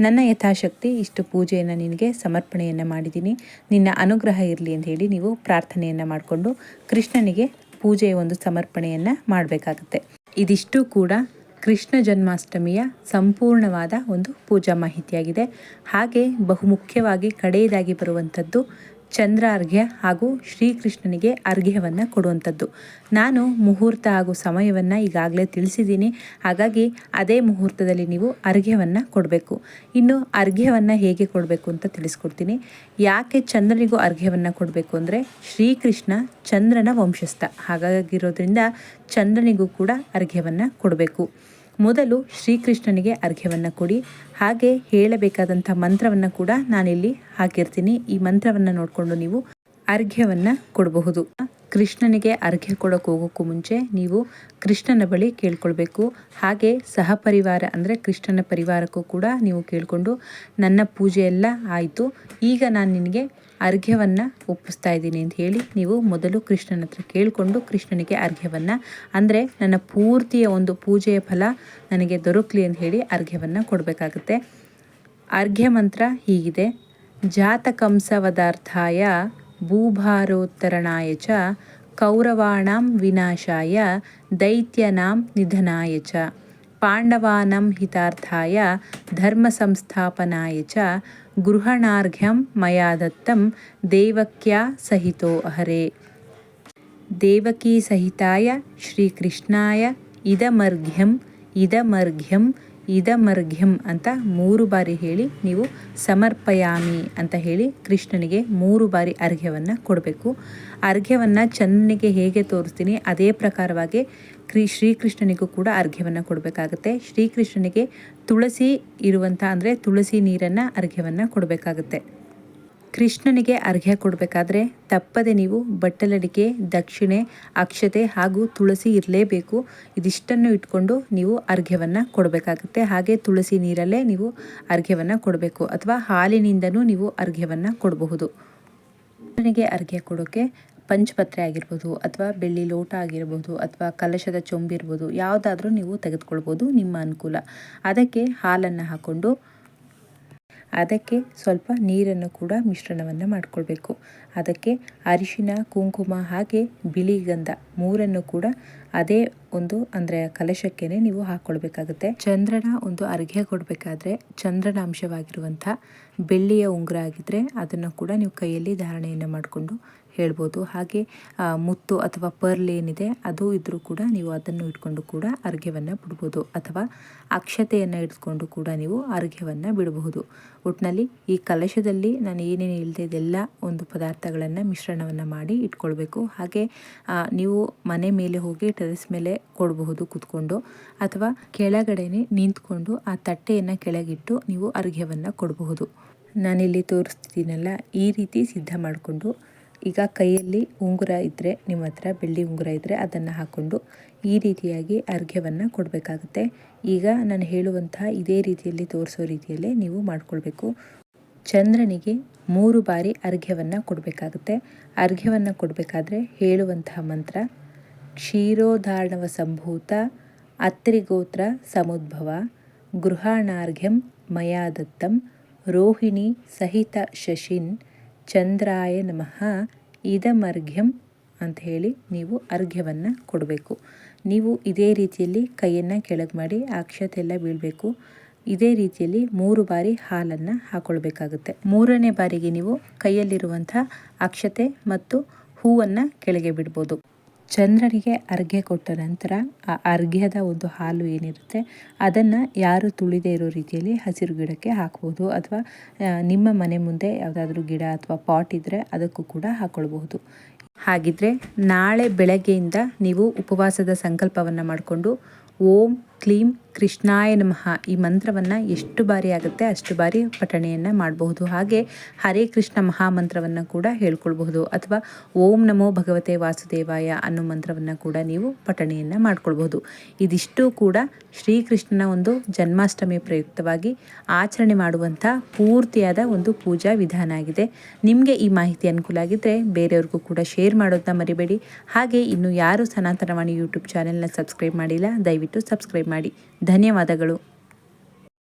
ನನ್ನ ಯಥಾಶಕ್ತಿ ಇಷ್ಟು ಪೂಜೆಯನ್ನು ನಿನಗೆ ಸಮರ್ಪಣೆಯನ್ನು ಮಾಡಿದ್ದೀನಿ, ನಿನ್ನ ಅನುಗ್ರಹ ಇರಲಿ ಅಂತ ಹೇಳಿ ನೀವು ಪ್ರಾರ್ಥನೆಯನ್ನು ಮಾಡಿಕೊಂಡು ಕೃಷ್ಣನಿಗೆ ಪೂಜೆಯ ಒಂದು ಸಮರ್ಪಣೆಯನ್ನು ಮಾಡಬೇಕಾಗುತ್ತೆ. ಇದಿಷ್ಟು ಕೂಡ ಕೃಷ್ಣ ಜನ್ಮಾಷ್ಟಮಿಯ ಸಂಪೂರ್ಣವಾದ ಒಂದು ಪೂಜಾ ಮಾಹಿತಿಯಾಗಿದೆ. ಹಾಗೆ ಬಹುಮುಖ್ಯವಾಗಿ ಕಡೆಯದಾಗಿ ಬರುವಂಥದ್ದು ಚಂದ್ರ ಅರ್ಘ್ಯ ಹಾಗೂ ಶ್ರೀಕೃಷ್ಣನಿಗೆ ಅರ್ಘ್ಯವನ್ನು ಕೊಡುವಂಥದ್ದು. ನಾನು ಮುಹೂರ್ತ ಹಾಗೂ ಸಮಯವನ್ನು ಈಗಾಗಲೇ ತಿಳಿಸಿದ್ದೀನಿ. ಹಾಗಾಗಿ ಅದೇ ಮುಹೂರ್ತದಲ್ಲಿ ನೀವು ಅರ್ಘ್ಯವನ್ನು ಕೊಡಬೇಕು. ಇನ್ನು ಅರ್ಘ್ಯವನ್ನು ಹೇಗೆ ಕೊಡಬೇಕು ಅಂತ ತಿಳಿಸ್ಕೊಡ್ತೀನಿ. ಯಾಕೆ ಚಂದ್ರನಿಗೂ ಅರ್ಘ್ಯವನ್ನು ಕೊಡಬೇಕು ಅಂದರೆ ಶ್ರೀಕೃಷ್ಣ ಚಂದ್ರನ ವಂಶಸ್ಥ. ಹಾಗಾಗಿರೋದ್ರಿಂದ ಚಂದ್ರನಿಗೂ ಕೂಡ ಅರ್ಘ್ಯವನ್ನು ಕೊಡಬೇಕು. ಮೊದಲು ಶ್ರೀಕೃಷ್ಣನಿಗೆ ಅರ್ಘ್ಯವನ್ನು ಕೊಡಿ. ಹಾಗೆ ಹೇಳಬೇಕಾದಂಥ ಮಂತ್ರವನ್ನು ಕೂಡ ನಾನಿಲ್ಲಿ ಹಾಕಿರ್ತೀನಿ. ಈ ಮಂತ್ರವನ್ನು ನೋಡಿಕೊಂಡು ನೀವು ಅರ್ಘ್ಯವನ್ನು ಕೊಡಬಹುದು. ಕೃಷ್ಣನಿಗೆ ಅರ್ಘ್ಯ ಕೊಡೋಕೆ ಹೋಗೋಕ್ಕೂ ಮುಂಚೆ ನೀವು ಕೃಷ್ಣನ ಬಳಿ ಕೇಳ್ಕೊಳ್ಬೇಕು. ಹಾಗೆ ಸಹಪರಿವಾರ ಅಂದರೆ ಕೃಷ್ಣನ ಪರಿವಾರಕ್ಕೂ ಕೂಡ ನೀವು ಕೇಳಿಕೊಂಡು, ನನ್ನ ಪೂಜೆ ಎಲ್ಲ ಆಯಿತು. ಈಗ ನಾನು ನಿನಗೆ ಅರ್ಘ್ಯವನ್ನು ಒಪ್ಪಿಸ್ತಾ ಇದ್ದೀನಿ ಅಂತ ಹೇಳಿ ನೀವು ಮೊದಲು ಕೃಷ್ಣನ ಹತ್ರ ಕೇಳಿಕೊಂಡು ಕೃಷ್ಣನಿಗೆ ಅರ್ಘ್ಯವನ್ನು, ಅಂದರೆ ನನ್ನ ಪೂರ್ತಿಯ ಒಂದು ಪೂಜೆಯ ಫಲ ನನಗೆ ದೊರಕಲಿ ಅಂತ ಹೇಳಿ ಅರ್ಘ್ಯವನ್ನು ಕೊಡಬೇಕಾಗುತ್ತೆ. ಅರ್ಘ್ಯ ಮಂತ್ರ ಹೀಗಿದೆ, ಜಾತಕಂಸವದಾರ್ಥಾಯ ಭೂಭಾರೋತ್ತರಣಾಯ ಚ ಕೌರವಾಣಾಂ ವಿನಾಶಾಯ ದೈತ್ಯನಾಂ ನಿಧನಾಯ ಚ ಪಾಂಡವಾನಾಂ ಹಿತಾರ್ಥಾಯ ಧರ್ಮ ಸಂಸ್ಥಾಪನಾಯ ಚ ಗೃಹಣಾರ್ಘ್ಯಂ ಮಯಾ ದತ್ತಂ ದೇವಕ್ಯಾ ಸಹಿತೋ ಹರೇ ದೇವಕೀ ಸಹಿತಾಯ ಶ್ರೀಕೃಷ್ಣಾಯ ಇದಮರ್ಘ್ಯಂ ಇದಮರ್ಘ್ಯಂ ಇದಮರ್ಘ್ಯಂ ಅಂತ ಮೂರು ಬಾರಿ ಹೇಳಿ ನೀವು ಸಮರ್ಪಯಾಮಿ ಅಂತ ಹೇಳಿ ಕೃಷ್ಣನಿಗೆ ಮೂರು ಬಾರಿ ಅರ್ಘ್ಯವನ್ನು ಕೊಡಬೇಕು. ಅರ್ಘ್ಯವನ್ನು ಚಂದ್ರನಿಗೆ ಹೇಗೆ ತೋರಿಸ್ತೀನಿ ಅದೇ ಪ್ರಕಾರವಾಗಿ ಕ್ರಿ, ಶ್ರೀಕೃಷ್ಣನಿಗೂ ಕೂಡ ಅರ್ಘ್ಯವನ್ನು ಕೊಡಬೇಕಾಗುತ್ತೆ. ಶ್ರೀಕೃಷ್ಣನಿಗೆ ತುಳಸಿ ಇರುವಂಥ ಅಂದರೆ ತುಳಸಿ ನೀರನ್ನು ಅರ್ಘ್ಯವನ್ನು ಕೊಡಬೇಕಾಗುತ್ತೆ. ಕೃಷ್ಣನಿಗೆ ಅರ್ಘ್ಯ ಕೊಡಬೇಕಾದ್ರೆ ತಪ್ಪದೆ ನೀವು ಬಟ್ಟಲಡಿಕೆ, ದಕ್ಷಿಣೆ, ಅಕ್ಷತೆ ಹಾಗೂ ತುಳಸಿ ಇರಲೇಬೇಕು. ಇದಿಷ್ಟನ್ನು ಇಟ್ಕೊಂಡು ನೀವು ಅರ್ಘ್ಯವನ್ನು ಕೊಡಬೇಕಾಗುತ್ತೆ. ಹಾಗೆ ತುಳಸಿ ನೀರಲ್ಲೇ ನೀವು ಅರ್ಘ್ಯವನ್ನು ಕೊಡಬೇಕು ಅಥವಾ ಹಾಲಿನಿಂದನೂ ನೀವು ಅರ್ಘ್ಯವನ್ನು ಕೊಡಬಹುದು. ಕೃಷ್ಣನಿಗೆ ಅರ್ಘ್ಯ ಕೊಡೋಕ್ಕೆ ಪಂಚಪತ್ರೆ ಆಗಿರ್ಬೋದು ಅಥವಾ ಬೆಳ್ಳಿ ಲೋಟ ಆಗಿರ್ಬೋದು ಅಥವಾ ಕಲಶದ ಚೊಂಬಿರ್ಬೋದು ಯಾವುದಾದ್ರೂ ನೀವು ತೆಗೆದುಕೊಳ್ಬೋದು ನಿಮ್ಮ ಅನುಕೂಲ. ಅದಕ್ಕೆ ಹಾಲನ್ನು ಹಾಕ್ಕೊಂಡು ಅದಕ್ಕೆ ಸ್ವಲ್ಪ ನೀರನ್ನು ಕೂಡ ಮಿಶ್ರಣವನ್ನು ಮಾಡಿಕೊಳ್ಬೇಕು. ಅದಕ್ಕೆ ಅರಿಶಿನ, ಕುಂಕುಮ ಹಾಗೆ ಬಿಳಿ ಗಂಧ ಮೂರನ್ನು ಕೂಡ ಅದೇ ಒಂದು ಅಂದರೆ ಕಲಶಕ್ಕೆ ನೀವು ಹಾಕ್ಕೊಳ್ಬೇಕಾಗುತ್ತೆ ಚಂದ್ರನ ಒಂದು ಅರ್ಘ್ಯ ಕೊಡಬೇಕಾದ್ರೆ ಚಂದ್ರನ ಅಂಶವಾಗಿರುವಂಥ ಬೆಳ್ಳಿಯ ಉಂಗುರ ಆಗಿದ್ದರೆ ಅದನ್ನು ಕೂಡ ನೀವು ಕೈಯಲ್ಲಿ ಧಾರಣೆಯನ್ನು ಮಾಡಿಕೊಂಡು ಹೇಳ್ಬೋದು. ಹಾಗೆ ಮುತ್ತು ಅಥವಾ ಪರ್ಲ್ ಏನಿದೆ, ಅದು ಇದ್ದರೂ ಕೂಡ ನೀವು ಅದನ್ನು ಇಟ್ಕೊಂಡು ಕೂಡ ಅರ್ಘ್ಯವನ್ನು ಬಿಡ್ಬೋದು. ಅಥವಾ ಅಕ್ಷತೆಯನ್ನು ಇಟ್ಕೊಂಡು ಕೂಡ ನೀವು ಅರ್ಘ್ಯವನ್ನು ಬಿಡಬಹುದು. ಒಟ್ಟಿನಲ್ಲಿ ಈ ಕಲಶದಲ್ಲಿ ನಾನು ಏನೇನು ಇಲ್ಲದೆ ಇದೆಲ್ಲ ಒಂದು ಪದಾರ್ಥಗಳನ್ನು ಮಿಶ್ರಣವನ್ನು ಮಾಡಿ ಇಟ್ಕೊಳ್ಬೇಕು. ಹಾಗೆ ನೀವು ಮನೆ ಮೇಲೆ ಹೋಗಿ ಟೆರೆಸ್ ಮೇಲೆ ಕೊಡಬಹುದು ಕೂತ್ಕೊಂಡು, ಅಥವಾ ಕೆಳಗಡೆನೆ ನಿಂತ್ಕೊಂಡು ಆ ತಟ್ಟೆಯನ್ನು ಕೆಳಗಿಟ್ಟು ನೀವು ಅರ್ಘ್ಯವನ್ನು ಕೊಡಬಹುದು. ನಾನಿಲ್ಲಿ ತೋರಿಸ್ತಿದ್ದೀನಲ್ಲ, ಈ ರೀತಿ ಸಿದ್ಧ ಮಾಡಿಕೊಂಡು ಈಗ ಕೈಯಲ್ಲಿ ಉಂಗುರ ಇದ್ದರೆ ನಿಮ್ಮ ಹತ್ರ ಬೆಳ್ಳಿ ಉಂಗುರ ಇದ್ದರೆ ಅದನ್ನು ಹಾಕ್ಕೊಂಡು ಈ ರೀತಿಯಾಗಿ ಅರ್ಘ್ಯವನ್ನು ಕೊಡಬೇಕಾಗುತ್ತೆ. ಈಗ ನಾನು ಹೇಳುವಂತಹ ಇದೇ ರೀತಿಯಲ್ಲಿ ತೋರಿಸೋ ರೀತಿಯಲ್ಲೇ ನೀವು ಮಾಡಿಕೊಳ್ಬೇಕು. ಚಂದ್ರನಿಗೆ ಮೂರು ಬಾರಿ ಅರ್ಘ್ಯವನ್ನು ಕೊಡಬೇಕಾಗುತ್ತೆ. ಅರ್ಘ್ಯವನ್ನು ಕೊಡಬೇಕಾದ್ರೆ ಹೇಳುವಂತಹ ಮಂತ್ರ ಕ್ಷೀರೋಧಾರಣವ ಸಂಭೂತ, ಅತ್ರಿಗೋತ್ರ ಸಮುದ್ಭವ, ಗೃಹಾಣಾರ್ಘ್ಯಂ ಮಯಾದತ್ತಂ, ರೋಹಿಣಿ ಸಹಿತ ಶಶಿನ್ ಚಂದ್ರಾಯ ನಮಃ ಇದಮರ್ಘ್ಯಂ ಅಂತ ಹೇಳಿ ನೀವು ಅರ್ಘ್ಯವನ್ನು ಕೊಡಬೇಕು. ನೀವು ಇದೇ ರೀತಿಯಲ್ಲಿ ಕೈಯನ್ನು ಕೆಳಗೆ ಮಾಡಿ ಅಕ್ಷತೆ ಎಲ್ಲ ಬೀಳಬೇಕು. ಇದೇ ರೀತಿಯಲ್ಲಿ ಮೂರು ಬಾರಿ ಹಾಲನ್ನು ಹಾಕೊಳ್ಬೇಕಾಗುತ್ತೆ. ಮೂರನೇ ಬಾರಿಗೆ ನೀವು ಕೈಯಲ್ಲಿರುವಂಥ ಅಕ್ಷತೆ ಮತ್ತು ಹೂವನ್ನು ಕೆಳಗೆ ಬಿಡ್ಬೋದು. ಚಂದ್ರನಿಗೆ ಅರ್ಘ್ಯ ಕೊಟ್ಟ ನಂತರ ಆ ಅರ್ಘ್ಯದ ಒಂದು ಹಾಲು ಏನಿರುತ್ತೆ, ಅದನ್ನು ಯಾರು ತುಳಿದೇ ಇರೋ ರೀತಿಯಲ್ಲಿ ಹಸಿರು ಗಿಡಕ್ಕೆ ಹಾಕ್ಬೋದು ಅಥವಾ ನಿಮ್ಮ ಮನೆ ಮುಂದೆ ಯಾವುದಾದ್ರೂ ಗಿಡ ಅಥವಾ ಪಾಟ್ ಇದ್ದರೆ ಅದಕ್ಕೂ ಕೂಡ ಹಾಕ್ಕೊಳ್ಬಹುದು ಹಾಗಿದ್ರೆ ನಾಳೆ ಬೆಳಗ್ಗೆಯಿಂದ ನೀವು ಉಪವಾಸದ ಸಂಕಲ್ಪವನ್ನು ಮಾಡಿಕೊಂಡು ಓಂ ಕ್ಲೀಂ ಕೃಷ್ಣಾಯ ನಮಃ. ಈ ಮಂತ್ರವನ್ನು ಎಷ್ಟು ಬಾರಿ ಆಗುತ್ತೆ ಅಷ್ಟು ಬಾರಿ ಪಠಣೆಯನ್ನು ಮಾಡಬಹುದು. ಹಾಗೆ ಹರೇ ಕೃಷ್ಣ ಮಹಾಮಂತ್ರವನ್ನು ಕೂಡ ಹೇಳ್ಕೊಳ್ಬಹುದು. ಅಥವಾ ಓಂ ನಮೋ ಭಗವತೆ ವಾಸುದೇವಾಯ ಅನ್ನೋ ಮಂತ್ರವನ್ನು ಕೂಡ ನೀವು ಪಠಣೆಯನ್ನು ಮಾಡ್ಕೊಳ್ಬಹುದು. ಇದಿಷ್ಟು ಕೂಡ ಶ್ರೀಕೃಷ್ಣನ ಒಂದು ಜನ್ಮಾಷ್ಟಮಿ ಪ್ರಯುಕ್ತವಾಗಿ ಆಚರಣೆ ಮಾಡುವಂಥ ಪೂರ್ತಿಯಾದ ಒಂದು ಪೂಜಾ ವಿಧಾನ ಆಗಿದೆ. ನಿಮಗೆ ಈ ಮಾಹಿತಿ ಅನುಕೂಲ ಆಗಿದ್ದರೆ ಬೇರೆಯವ್ರಿಗೂ ಕೂಡ ಶೇರ್ ಮಾಡೋದನ್ನ ಮರಿಬೇಡಿ. ಹಾಗೆ ಇನ್ನು ಯಾರು ಸನಾತನವಾಣಿ ಯೂಟ್ಯೂಬ್ ಚಾನೆಲ್ನ ಸಬ್ಸ್ಕ್ರೈಬ್ ಮಾಡಿಲ್ಲ, ದಯವಿಟ್ಟು ಸಬ್ಸ್ಕ್ರೈಬ್ ಮಾಡಿ. ಧನ್ಯವಾದಗಳು.